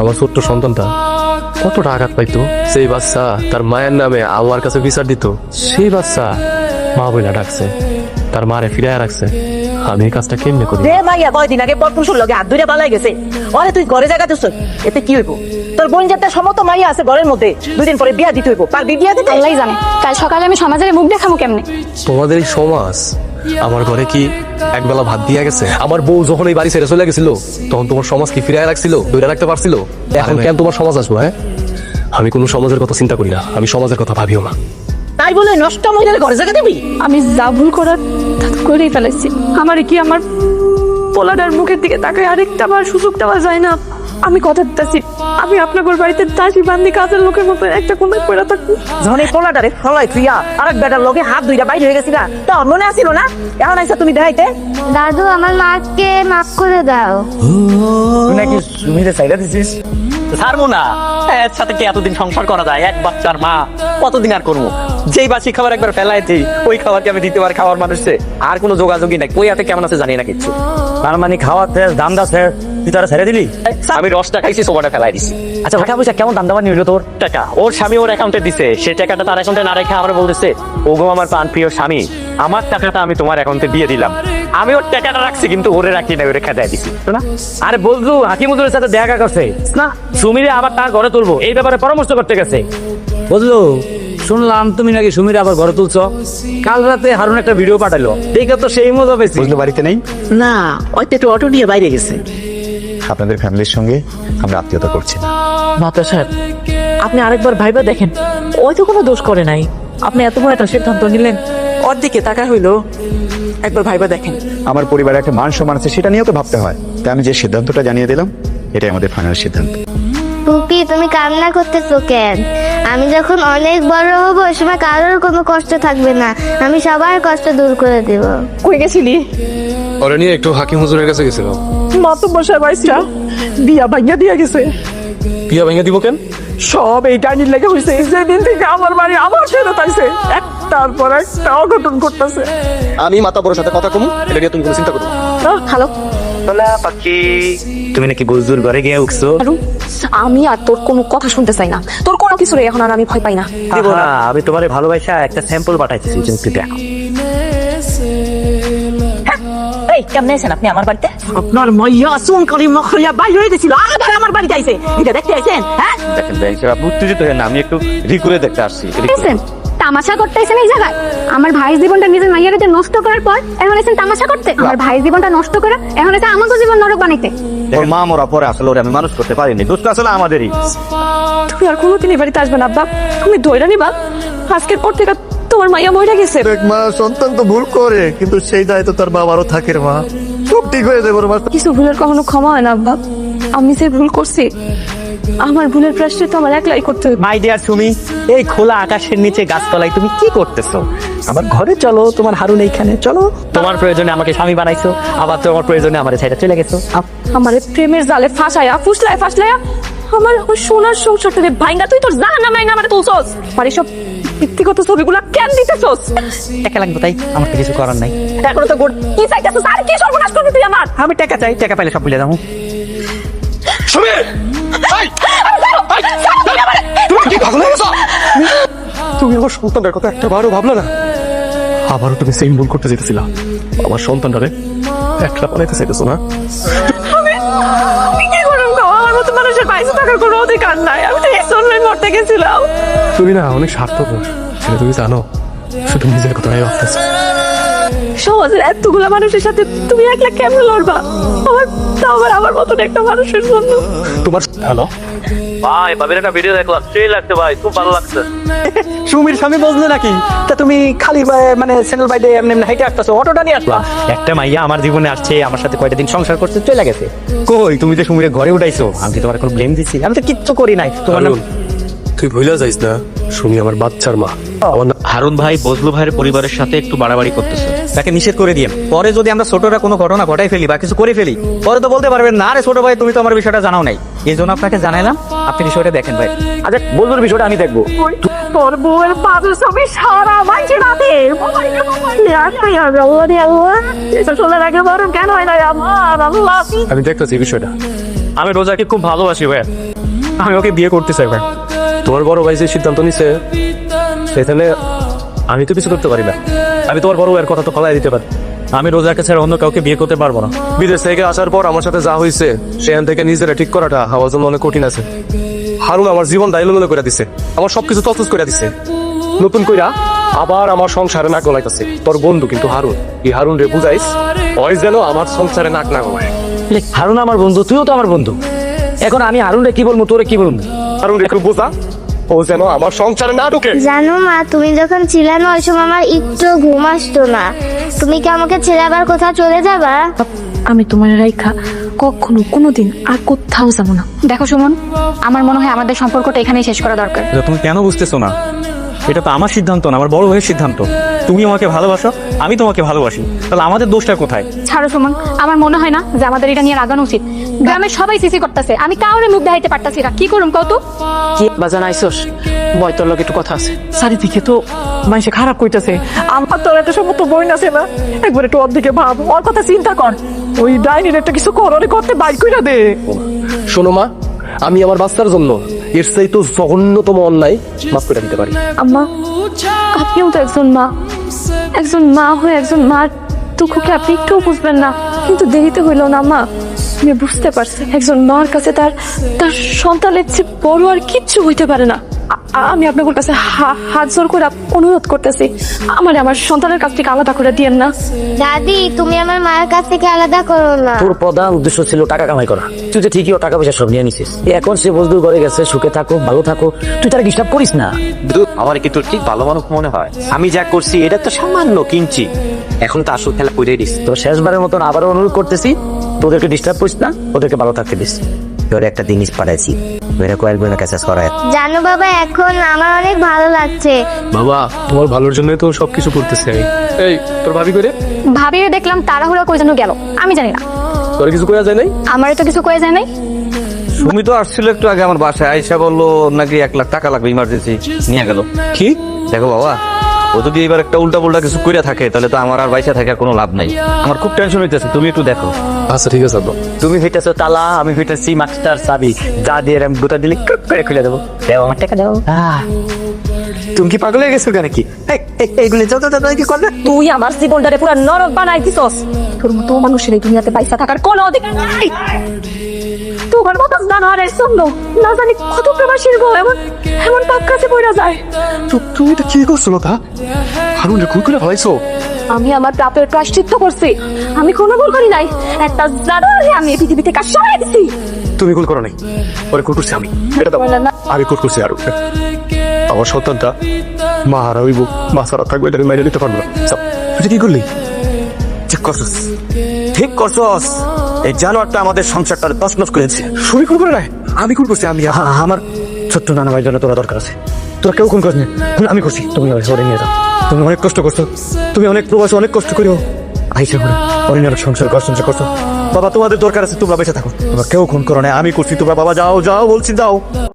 আমার ছোট্ট সন্তানটা। কতটা আঘাত পাইতো। সেই বাচ্চা তার মায়ের নামে আমার কাছে বিচার দিত। সেই বাচ্চা মা বইলা ডাকছে। তার মারে ফিরায় রাখছে। আমি এই কাজটা কেমনে করি? রে মাইয়া কয়দিন আগে পর পুরুষের লগে হাত ধরে পালাই গেছে। আরে তুই ঘরে জায়গা দিস এতে কি হইব? তোর বোন যাতে সমত মাইয়া আছে ঘরের মধ্যে দুদিন পরে বিয়া দিতে হইব। পারবি বিয়া দিতে? আল্লাহ জানে। কাল সকালে আমি সমাজের মুখ দেখাবো কেমনে? তোমাদের এই সমাজ আমার ঘরে কি একবেলা ভাত দিয়ে গেছে? আমার বউ যখন এই বাড়ি ছেড়ে চলে গেছিল তখন তোমার সমাজ কি ফিরে রাখছিল ধরে রাখতে পারছিল? এখন কেন তোমার সমাজ আসব হ্যাঁ? আমি কোনো সমাজের কথা চিন্তা করি না আমি সমাজের কথা ভাবিও না। তাই বলে নষ্ট মহিলার ঘরে জায়গা দিবি? আমি যা ভুল করার তা করেই ফেলেছি। আমার কি আমার পোলাডার মুখের দিকে তাকায় আরেকটা বার সুযোগ দেওয়া যায় না? আমি কথা দিতেছি। আমি আপনার বাড়িতে দাসী বান্দি কাজের লোকের মতো একটা কোনায় পড়ে থাকি এই পোলাটারে ফলাই থুইয়া আরেক বেটার লগে হাত দুইটা বাইরে হয়ে গেছি না তোর মনে আসিল না? এখন আইসা তুমি দেখাইতে? দাদু আমার মাকে মাফ করে দাও। নাকি সুমিরে সাইডা দিছিস? ছাড়বো না। এর সাথে কি এতদিন সংসার করা যায়? এক বাচ্চার মা কতদিন আর করব? যেই বাসি খাবার একবার ফেলাই দিই ওই খাবারকে আমি দিতে পারি খাওয়ার মানুষে আর কোনো যোগাযোগই নাই। কই হাতে কেমন আছে জানি না কিছু তার মানে খাওয়ার শেষ দাম দা শেষ তুই তারা ছেড়ে দিলি? আমি রসটা খাইছি সোবাটা ফেলাই দিছি। আচ্ছা টাকা পয়সা কেমন দাম দামা নিল তোর? টাকা। ওর স্বামী ওর অ্যাকাউন্টে দিছে। সে টাকাটা তার অ্যাকাউন্টে না রেখে আমার বলতেছে ওগো আমার প্রাণ প্রিয় স্বামী আমার টাকাটা আমি তোমার অ্যাকাউন্টে দিয়ে দিলাম। আমি ওর টাকাটা রাখছি কিন্তু ওরে রাখি না ওরে খেদাই দিছি। না? আরে বলছু হাকিমুজুরের সাথে দেখা করছে। না? সুমিরে আবার তার ঘরে তুলবো। এই ব্যাপারে পরামর্শ করতে গেছে। বুঝলো শুনলাম তুমি নাকি সুমিরে আবার ঘরে তুলছো। কাল রাতে হারুন একটা ভিডিও পাঠালো। দেখে তো সেই মজা পেয়েছি। বাড়িতে নেই? না ওই তো একটু অটো নিয়ে বাইরে গেছে। আপনাদের ফ্যামিলির সঙ্গে আমরা আত্মীয়তা করছি না। মাতা সাহেব আপনি আরেকবার ভাইবা দেখেন। ওই তো কোনো দোষ করে নাই। আপনি এত বড় একটা সিদ্ধান্ত নিলেন ওর দিকে তাকা হইল। একবার ভাইবা দেখেন। আমার পরিবারে একটা মান সম্মান আছে সেটা নিয়েও তো ভাবতে হয়। তাই আমি যে সিদ্ধান্তটা জানিয়ে দিলাম এটাই আমাদের ফাইনাল সিদ্ধান্ত। পুপি তুমি কান্না করতেছো কেন? আমি যখন অনেক বড় হব ওই সময় কারোর কোনো কষ্ট থাকবে না। আমি সবার কষ্ট দূর করে দেব। কই গেছিলি? ওরা নিয়ে একটু হাকিম হুজুরের কাছে গেছিলাম। বসার বাইসটা বিয়া ভাইয়া দিয়া গেছে। বিয়া ভেঙে দিব কেন? সব এই টাইনির লেগে হয়েছে যেদিন থেকে আমার বাড়ি আমার ফেরত আইছে একটার পর একটা অঘটন করতেছে আমি মাতা বড়র সাথে কথা কমু এটা নিয়ে তুমি কোনো চিন্তা করো না। হ্যালো তোলা পাখি তুমি নাকি বুজদুর ঘরে গিয়ে উঠছো? আমি আর তোর কোনো কথা শুনতে চাই না। তোর কোনো কিছু রে এখন আর আমি ভয় পাই না। আমি তোমার ভালোবাসা একটা স্যাম্পল পাঠাইতেছি তুমি দেখো। কেমনে আছেন আপনি আমার বাড়িতে? আপনার মাইয়া চুন করি মখরিয়া বাইরে হয়ে গেছিল। আবার আমার বাড়িতে আইছে। এটা দেখতে আইছেন? হ্যাঁ? দেখেন আপনি উত্তেজিত হয়ে না আমি একটু রিকুরে দেখতে আসছি। এসেন তামাশা করতে এসেন এই জায়গায়? আমার ভাই জীবনটা নিজের মাইয়ারে যে নষ্ট করার পর এখন এসেন তামাশা করতে? আমার ভাই জীবনটা নষ্ট করে এখন এসে আমাকে জীবন নরক বানাইতে? ওর মা মরা পরে আসলে ওরে আমি মানুষ করতে পারিনি। দোষ আসলে আমাদেরই। তুমি আর কোনোদিন বাড়িতে আসবে না আব্বা তুমি ধৈর্য নিবা আজকের পর থেকে তোমার মাইয়া মরে গেছে। দেখ মা সন্তান তো ভুল করে কিন্তু সেই দায় তো তার বাবারও থাকে মা। সব ঠিক হয়ে যাবে মা। কিছু ভুলের কখনো ক্ষমা হয় না আব্বা আমি যে ভুল করছি আমার ভুলের প্রশ্নে তো আমার একলাই করতে হবে। মাই ডিয়ার সুমি এই খোলা আকাশের নিচে গাছতলায় তুমি কি করতেছো? আমার ঘরে চলো তোমার হারুন এইখানে চলো। তোমার প্রয়োজনে আমাকে স্বামী বানাইছো আবার তোমার প্রয়োজনে আমার ছেড়ে চলে গেছো। আমার প্রেমের জালে ফাঁসায়া ফুসলায় ফাসলায়া আমার আমার সোনার সংসারটা রে ভাইঙ্গা তুই তোর জানা না মাইঙ্গা আমার তুলছস। আর এসব ব্যক্তিগত ছবিগুলো কেন দিতেছস? টাকা লাগবে তাই আমার তো কিছু করার নাই। এখন তো কি চাইতেছস? আর কি সর্বনাশ করবি তুই আমার? আমি টাকা চাই টাকা পাইলে সব ভুলে যাব। তুমি আমার সন্তানের কথা একটা বারও ভাবলে না। আবারও তুমি সেম ভুল করতে যেতেছিলা আমার সন্তানটারে একটা বানাইতে চাইতেছো না? পয়সা থাকার কোনো অধিকার নাই। আমি তো এই জন্যই মরতে গেছিলাম। তুমি না অনেক স্বার্থপর। সেটা তুমি জানো। শুধু নিজের কথাই ভাবতেছো। সমাজের এতগুলা মানুষের সাথে তুমি একলা কেমন লড়বা? আমার তাও আবার আমার মতন একটা মানুষের জন্য। তোমার হ্যালো ভাই ভাবির একটা ভিডিও দেখলাম। সেই লাগছে ভাই খুব ভালো লাগছে। সুমির স্বামী বলল নাকি? তা তুমি খালি মানে স্যান্ডেল বাইডে এমনি এমনি হাইটে আসতেছো অটোটা নিয়ে আসলা একটা মাইয়া আমার জীবনে আসছে আমার সাথে কয়টা দিন সংসার করতে চলে গেছে। কই তুমি যে সুমিরে ঘরে উঠাইছো আমি কি তোমার কোনো ব্লেম দিছি। আমি তো কিচ্ছু করি নাই। তোমার নাম- তুই ভুলে যাইস না? সুমি আমার বাচ্চার মা। আমার না হারুন ভাই বজলু ভাইয়ের পরিবারের সাথে একটু বাড়াবাড়ি করতেছে। তাকে নিষেধ করে দিয়ে। পরে যদি আমরা ছোটরা কোনো ঘটনা ঘটাই ফেলি বা কিছু করে ফেলি পরে তো বলতে পারবেন না রে ছোট ভাই তুমি তো আমার বিষয়টা জানাও নাই। এই জন্য আপনাকে জানাইলাম আপনি বিষয়টা দেখেন ভাই। আচ্ছা বলবুর বিষয়টা আমি দেখব। তোর বউয়ের ছবি সারা রাতে কেন হয় না আমার আল্লাহ। আমি দেখতেছি এই বিষয়টা। আমি রোজাকে খুব ভালোবাসি ভাই। আমি ওকে বিয়ে করতে চাই ভাই। তোমার বড় ভাই যে সিদ্ধান্ত নিছে সেখানে আমি তো কিছু করতে পারি না। আমি তোমার বড় ভাইয়ের কথা তো ফলাই দিতে পারি। আমি রোজাকে ছাড়া অন্য কাউকে বিয়ে করতে পারব না। বিদেশ থেকে আসার পর আমার সাথে যা হয়েছে সেখান থেকে নিজেরা ঠিক করাটা আমার জন্য অনেক কঠিন আছে। হারুন আমার জীবন দায়লগুলো করে দিছে আমার সবকিছু তসতস করে দিছে। নতুন কইরা আবার আমার সংসারে নাক গলাইতেছে। তোর বন্ধু কিন্তু হারুন। এই হারুন রে বুঝাইস? ওই যেন আমার সংসারে নাক না গলায়। হারুন আমার বন্ধু তুইও তো আমার বন্ধু। এখন আমি হারুনরে কি বলব তোরে কি বলব? হারুন রে একটু বোঝা। ও যেন আমার সংসারে না ঢুকে। জানো মা তুমি যখন ছিলে না ওই সময় আমার একটু ঘুম আসতো না। তুমি কি আমাকে ছেড়ে আবার কোথাও চলে যাবা? আমি তোমার রাইখা কখনো কোনোদিন আর কোথাও যাব না। দেখো সুমন আমার মনে হয় আমাদের সম্পর্কটা এখানেই শেষ করা দরকার। তুমি কেন বুঝতেছো না? এটা তো আমার সিদ্ধান্ত না আমার বড় ভাইয়ের সিদ্ধান্ত। তুমি আমাকে ভালোবাসো আমি তোমাকে ভালোবাসি। তাহলে আমাদের দোষটা কোথায়? ছাড়ো সুমন আমার মনে হয় না যে আমাদের এটা নিয়ে আগানো উচিত। গ্রামের সবাই সিসি করতেছে আমি কাউরে মুখ দেখাইতে পারতাছি না। কি করুম কত কি বাজান আইসস? বয় তোর লগে একটু কথা আছে। চারিদিকে তো মানুষে খারাপ কইতাছে। আমার তোর একটা সমস্ত বই আছে না। একবার একটু ওর দিকে ভাব ওর কথা চিন্তা কর। ওই ডাইনির একটা কিছু কর ওরে করতে বাইক কইরা দে। শোনো মা আমি আমার বাচ্চার জন্য এর সেই তো জঘন্যতম অন্যায় মাফ করে দিতে পারি। আম্মা আপনিও তো একজন মা। একজন মা হয়ে একজন মার দুঃখকে আপনি একটুও বুঝবেন না। কিন্তু দেরিতে হইল না, মা। বুঝতে পারছি, একজন মার কাছে তার তার সন্তানের চেয়ে বড় আর কিচ্ছু হইতে পারে না। আমি আপনাদের কাছে হাত জোর করে অনুরোধ করতেছি। আমার আমার সন্তানের কাছ থেকে আলাদা করে দিয়েন না। দাদি তুমি আমার মায়ের কাছ থেকে আলাদা করো না। তোর প্রধান উদ্দেশ্য ছিল টাকা কামাই করা। তুই যে ঠিকই ও টাকা পয়সা সব নিয়ে নিছিস। এখন সে মজদুর করে গেছে সুখে থাকো ভালো থাকো তুই তার ডিস্টার্ব করিস না। আমার কি তোর ঠিক ভালো মানুষ মনে হয়? আমি যা করছি এটা তো সামান্য কিনছি এখন তো আসল খেলা করে দিস। তো শেষবারের মতন আবারও অনুরোধ করতেছি তোদেরকে ডিস্টার্ব করিস না ওদেরকে ভালো থাকতে দিস। তোর একটা জিনিস পাঠাইছি। মেরে কয়েকদিনের কাছে করায় জানো বাবা এখন আমার অনেক ভালো লাগছে। বাবা তোমার ভালোর জন্যই তো সবকিছু করতেছি আমি। এই তোর ভাবি করে ভাবিয়ে দেখলাম তাড়াহুড়া করে যেন গেল। আমি জানি না। তোর কিছু করা যায় নাই? আমারও তো কিছু কয়ে যায় নাই। সুমি তো আসছিল একটু আগে আমার বাসায় আইসা বলল নাকি এক লাখ টাকা লাগবে ইমার্জেন্সি নিয়ে গেল। কি? দেখো বাবা ও যদি এবার একটা উল্টা পুল্টা কিছু করে থাকে তাহলে তো আমার আর বাইসা থাকার কোনো লাভ নাই। আমার খুব টেনশন হইতেছে তুমি একটু দেখো। আচ্ছা ঠিক আছে আব্বা। তুমি হইতেছো তালা আমি হইতেছি মাস্টার চাবি যা দিয়ে আমি দুটা দিলে ক্রুক করে খুলে দেবো। দেও আমার টাকা দাও। তুমি কি পাগল হয়ে গেছো কেন কি? এইগুলো যত যত কি করলে? তুই আমার জীবনটারে পুরো নরক বানাই দিছস তোর মতো মানুষের এই দুনিয়াতে পয়সা থাকার কোনো অধিকার নাই। তোমার মতো জানোয়ারের জন্য না জানি কত প্রবাসীর গো এমন এমন পাপ কাছে পড়া যায়। তুমি এটা কি করছ লতা? হারুন খুন করে ফেলাইছো? আমি আমার পাপের প্রায়শ্চিত্ত করছি। আমি কোনো ভুল করি নাই। একটা জানোয়ারে আমি পৃথিবী থেকে সরাই দিছি? তুমি ভুল করো নাই। ওরে কুট করছি আমি। এটা দাও। আমি কুট করছি আরও। আমার সন্তানটা মা হারা হইব। মা সারা থাকবে এটা মাইনে নিতে পারব না। তুই কি করলি? ঠিক করছস। ঠিক করছস। এই জানোয়ারটা আমাদের সংসারটা তছনছ করেছে। শুনি খুন করে নাই? আমি খুন করছি আমি আ- আমার ছোট্ট নানা ভাই জন্য তোরা দরকার আছে। তোরা কেউ খুন করিস না আমি করছি তুমি ওরে নিয়ে যাও। তুমি অনেক কষ্ট করছ তুমি অনেক প্রবাসে অনেক কষ্ট করিও। আইসে করে অনেক অনেক সংসার কষ্ট করছ। বাবা তোমাদের দরকার আছে তোমরা বেঁচে থাকো। তোমরা কেউ খুন করো না আমি করছি তোমরা বাবা যাও যাও বলছি যাও